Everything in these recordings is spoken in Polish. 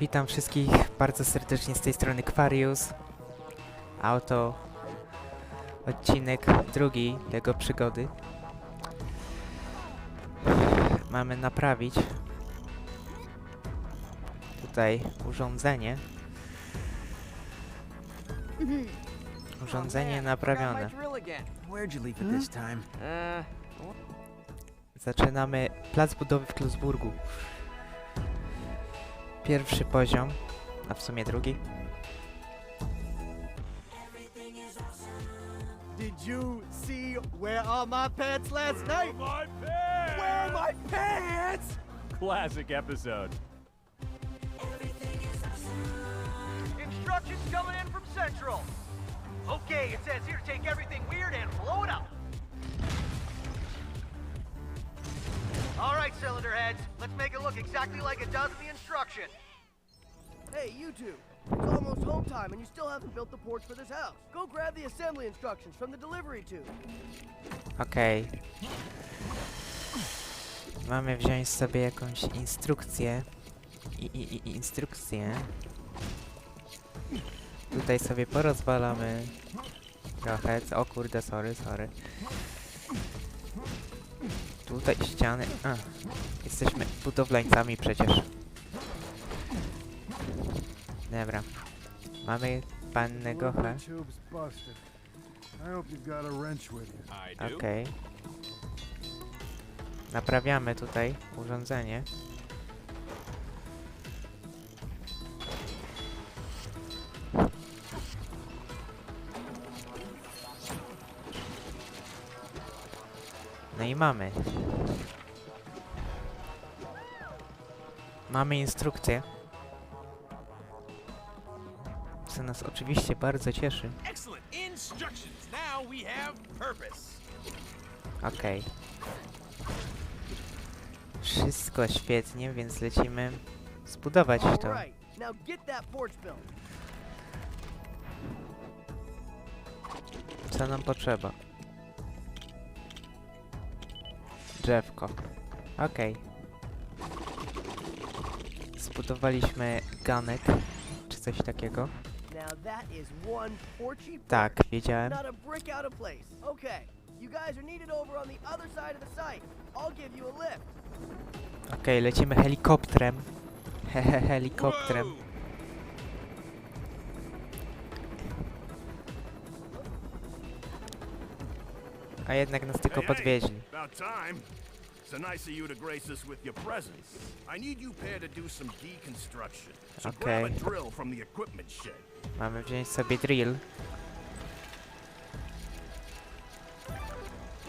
Witam wszystkich bardzo serdecznie z tej strony Quarius. Auto. Odcinek drugi tego przygody. Mamy naprawić tutaj urządzenie. Urządzenie naprawione. It this time? Uh, Zaczynamy plac budowy w Klusburgu. Pierwszy poziom, a w sumie drugi. Did you see where are my pants last night? My pants! Where are my pants? Classic episode. Instructions coming in from Central. Okay, it says here take everything weird and blow it up. All right, cylinder heads, let's make it look exactly like it does instruction. Hey, you two. It's almost home time and you still haven't built the porch for this house. Go grab the assembly instructions from the delivery tube. Okej. Mamy wziąć sobie jakąś instrukcję. I, i, i instrukcję. Tutaj sobie porozwalamy trochę. O kurde, sorry, sorry. Tutaj ściany. A, jesteśmy budowlańcami przecież. Wrench with you. I do. Okej. Naprawiamy tutaj urządzenie. No i mamy. Mamy instrukcję. Nas oczywiście bardzo cieszy. Okej. Wszystko świetnie, więc lecimy zbudować to. Co nam potrzeba? Drzewko. Okej. Zbudowaliśmy ganek, czy coś takiego. Tak, wiedziałem. Place. Okay. Okej, lecimy helikopterem. Hehe, helikopterem. A jednak nas tylko podwieźli. So nice of you to grace us with your presence. I need you pair to do some deconstruction. So grab a drill from the equipment shed. Mamy wziąć sobie drill.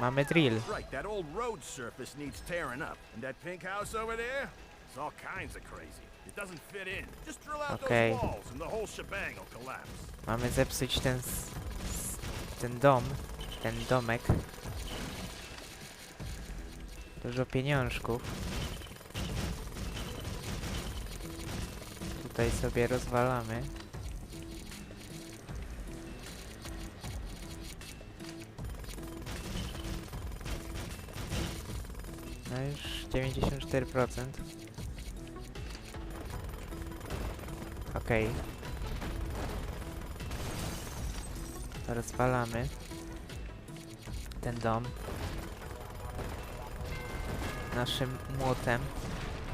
Mamy drill. Right, that old road surface needs tearing up. And that pink house over there? It's all kinds of crazy. It doesn't fit in. Just drill out Okay. those walls and the whole shebang will collapse. Mamy zepsuć ten, ten dom, ten domek. Dużo pieniążków. Tutaj sobie rozwalamy. No już 94%. Okej. Rozwalamy ten dom naszym młotem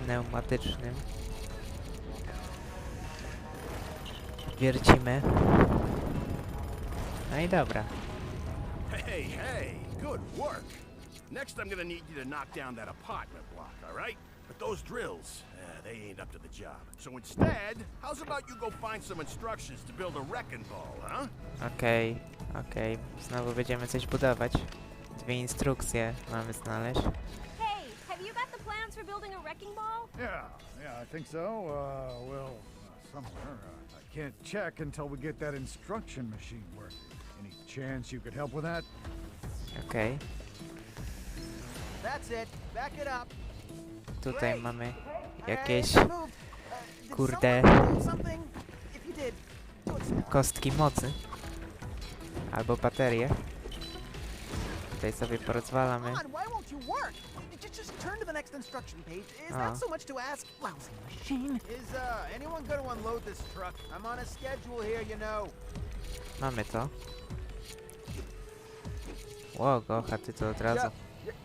pneumatycznym. Wiercimy. No i dobra. Hey, hey, good work. Next, I'm gonna need you to knock down that apartment block, all right? But those drills, uh, they ain't up to the job. So instead, how's about you go find some instructions to build a wrecking ball, huh? Okej, okej. Znowu będziemy coś budować. Dwie instrukcje mamy znaleźć. Building a wrecking ball? Yeah, yeah, I think so. Uh, well, uh, somewhere. Uh, I can't check until we get that instruction machine working. Any chance you could help with that? Okay. That's it. Back it up. Tutaj mamy Hey, jakieś move. Did kurde someone do something? If you did, do it now. kostki mocy. Albo baterie. Tutaj sobie porozwalamy. Turn to the next instruction page. Is Ah. that so much to ask? Lousy machine. Is uh anyone going to unload this truck? I'm on a schedule here, you know. Mamy to. Ło, go ty to od razu.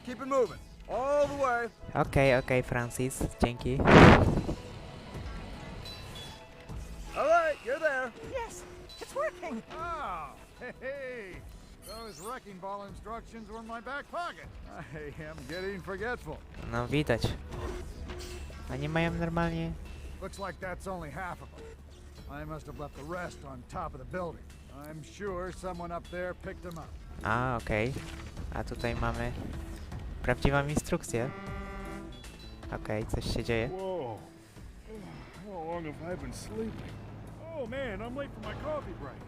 keep it moving. All the way. Okej, okay, Francis, dzięki. All right, you're there. Yes, it's working. Oh, hey, hey. Those wrecking ball instructions were in my back pocket. I am getting forgetful. No widać. Oni mają normalnie... Looks like that's only half of them. I must have left the rest on top of the building. I'm sure someone up there picked them up. A, okej. A tutaj mamy prawdziwą instrukcję. Okej, coś się dzieje. Whoa. How long have I been sleeping? Oh man, I'm late for my coffee break.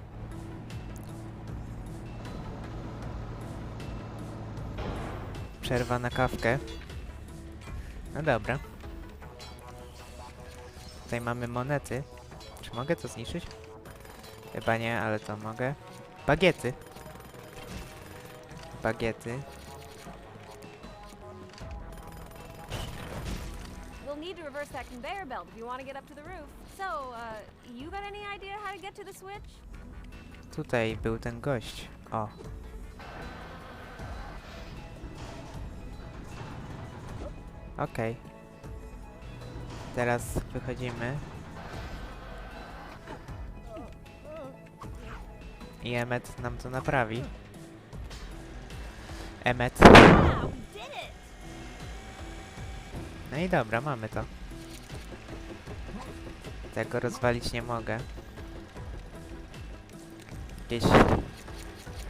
Przerwa na kawkę. No dobra. Tutaj mamy monety. Czy mogę to zniszczyć? Chyba nie, ale to mogę. Bagiety. Bagiety. Need to reverse that conveyor belt if you want to get up to the roof. So, uh, you got any idea how to get to the switch? Tutaj był ten gość. O. Okej. Teraz wychodzimy. I Emmet nam to naprawi. Emmet. No i dobra, mamy to. Tego rozwalić nie mogę. Jakieś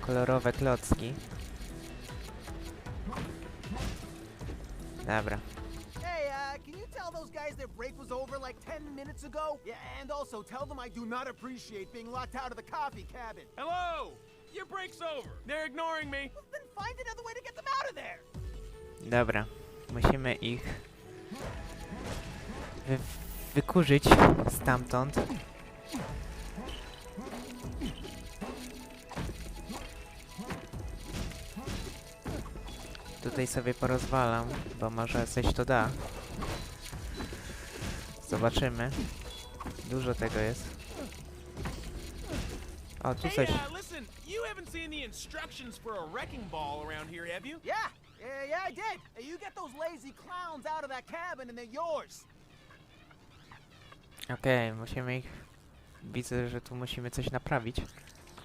kolorowe klocki. Dobra. Break was over like 10 minutes ago? Yeah, and also tell them I do not appreciate being locked out of the coffee cabin. Hello! Your break's over. They're ignoring me. Well, then find another way to get them out of there. Dobra. Musimy ich wy wykurzyć stamtąd. Tutaj sobie porozwalam, bo może coś to da. Zobaczymy. Dużo tego jest. O, tu Hey, coś. uh, listen, you haven't seen the instructions for a wrecking ball around here, have you? Yeah, yeah, yeah, I did. You get those lazy clowns out of that cabin and they're yours. Okej, musimy ich... Widzę, że tu musimy coś naprawić.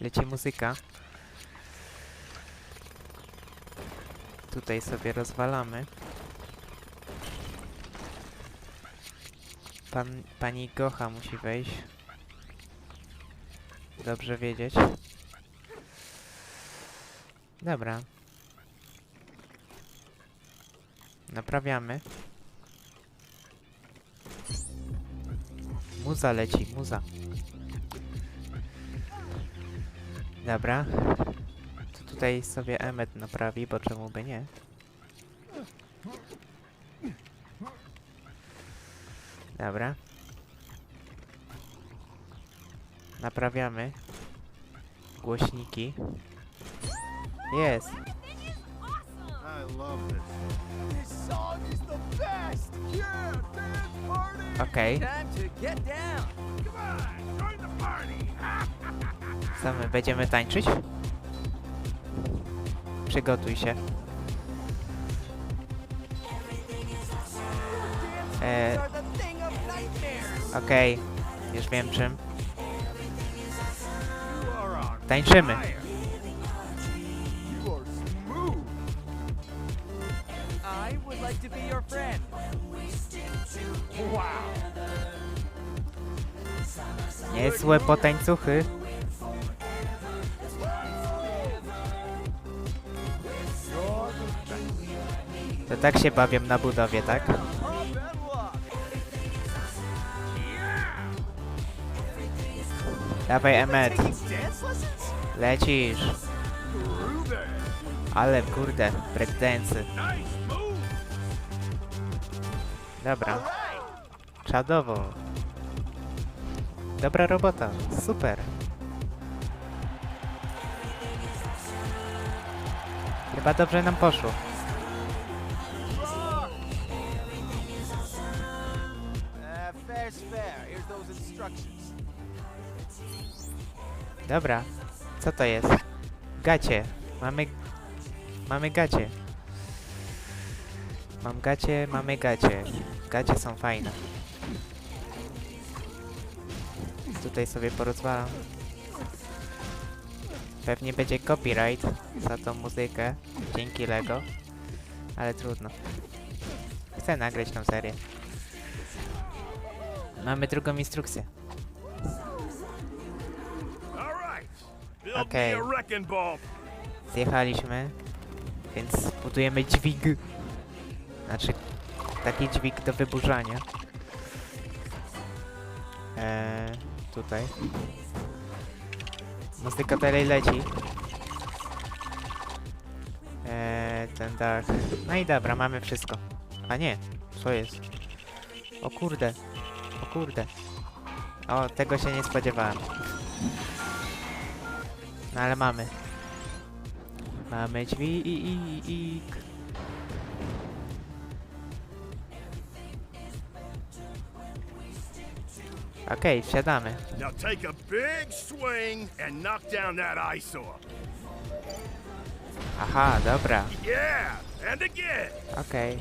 Leci muzyka. Tutaj sobie rozwalamy. Pan, pani Gocha musi wejść. Dobrze wiedzieć. Dobra. Naprawiamy. Muza leci, muza. Dobra. To tutaj sobie Emmet naprawi, bo czemu by nie? Dobra. Naprawiamy. Głośniki. Jest. Okej. Party. Co my będziemy tańczyć? Przygotuj się. E, Okej, już wiem czym. Tańczymy. Niezłe potańcuchy. To tak się bawią na budowie, tak? Dawaj Emmet. Lecisz. Ale kurde, breakdance. Dobra. Czadowo. Dobra robota, super. Chyba dobrze nam poszło. Uh, fair. Here's those instructions. Dobra. Co to jest? Gacie. Mamy... Mamy gacie. Mam gacie, mamy gacie. Gacie są fajne. Tutaj sobie porozwalam. Pewnie będzie copyright za tą muzykę. Dzięki Lego. Ale trudno. Chcę nagrać tą serię. Mamy drugą instrukcję. Ball. Zjechaliśmy, więc budujemy dźwig. Znaczy, taki dźwig do wyburzania. Eee, tutaj. Muzyka dalej leci. Eee, ten dach. No i dobra, mamy wszystko. A nie, co jest? O kurde, o kurde. O, tego się nie spodziewałem. No ale mamy. Mamy dźwig. Okej, wsiadamy. Now take a big swing and knock down that eyesore. Aha, dobra. Yeah, and again. Okej.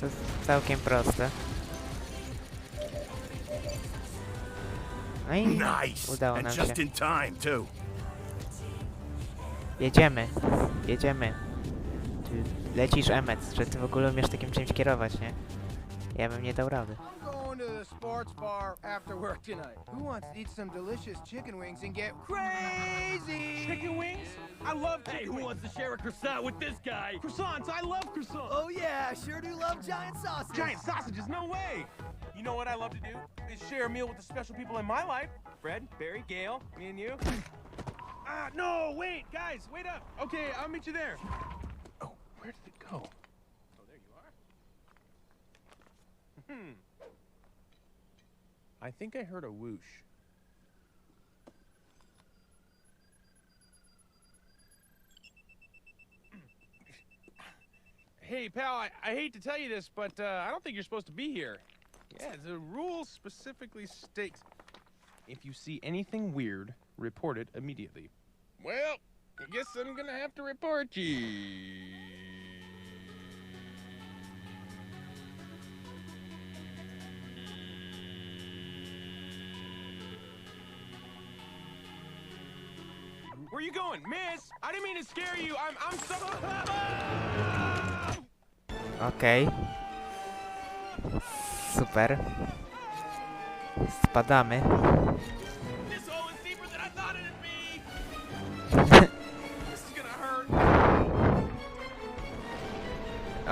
To jest całkiem proste. No i Nice. udało and nam just się. in time too. Jedziemy. Jedziemy. Ty lecisz, Emmet, że ty w ogóle umiesz takim czymś kierować, nie? Ja bym nie dał rady. I'm going to the sports bar after work tonight. Who wants to eat some delicious chicken wings and get crazy? Chicken wings? I love chicken Hey, who wants to share a croissant with this guy? Croissants, I love croissants. Oh yeah, sure do love giant sausages. Giant sausages, no way! You know what I love to do? Is share a meal with the special people in my life. Fred, Barry, Gail, me and you. Ah, no, wait, guys, wait up. Okay, I'll meet you there. Oh, where did it go? Oh, there you are. Hmm. I think I heard a whoosh. Hey, pal, I, I hate to tell you this, but uh, I don't think you're supposed to be here. Yeah, the rule specifically states if you see anything weird, report it immediately. Well, I guess I'm gonna have to report you. Where you going, Miss? I didn't mean to scare you. I'm I'm so. Okej. Gonna hurt.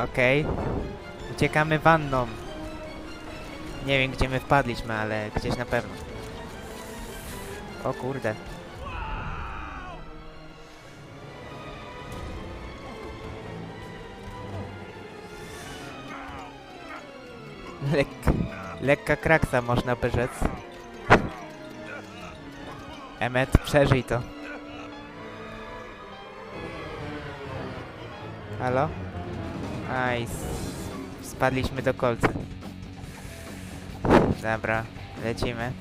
Okej. Uciekamy wanną. Nie wiem gdzie my wpadliśmy, ale gdzieś na pewno. O kurde. Lek lekka kraksa można by rzec. Emmet, przeżyj to. Halo? Aj, spadliśmy do kolcy. Dobra, lecimy.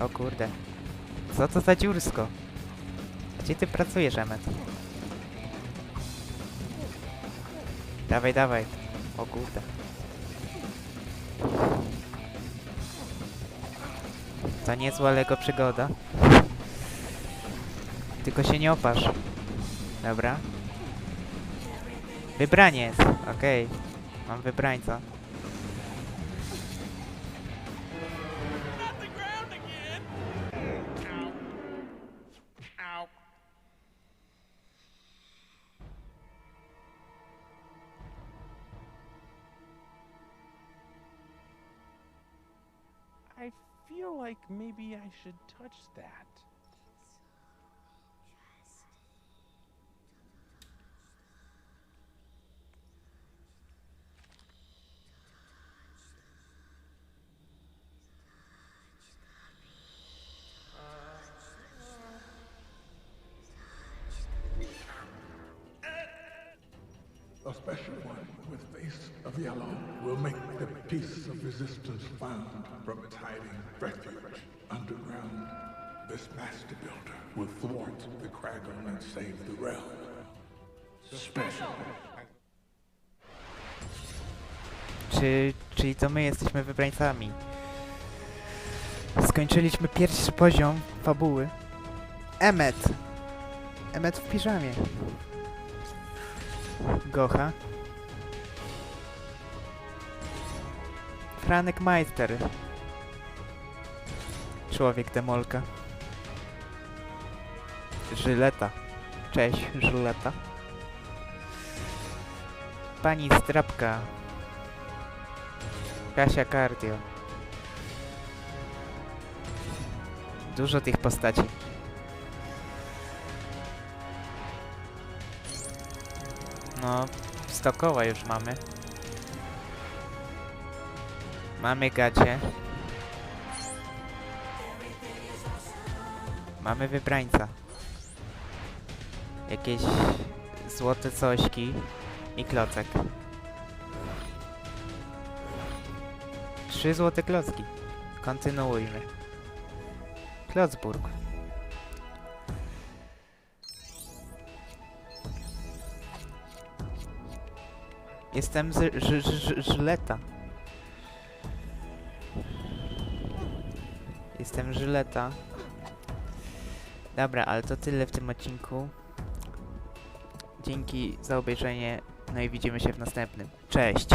O kurde. Co to za dziursko? Gdzie ty pracujesz, Emmet? Dawaj, dawaj. O kurde. To niezła Lego przygoda. Tylko się nie opasz. Dobra. Wybraniec. Okej. Mam wybrańca. Like maybe I should touch that. A special one with face of yellow will make the piece of resistance found from its hiding refuge underground. This master builder will thwart the and save the realm. Special. Czy, czyli to my jesteśmy wybrańcami. Skończyliśmy pierwszy poziom fabuły. Emmet! Emmet w piżamie. Gocha. Franek Meister. Człowiek demolka. Żyleta. Cześć, Żyleta. Pani Strapka. Kasia Cardio. Dużo tych postaci. No, 100 koła już mamy. Mamy gacie. Mamy wybrańca. Jakieś złote cośki i klocek. Trzy złote klocki. Kontynuujmy. Klocburg. Jestem z Żyleta. Jestem Żyleta. Dobra, ale to tyle w tym odcinku. Dzięki za obejrzenie. No i widzimy się w następnym. Cześć!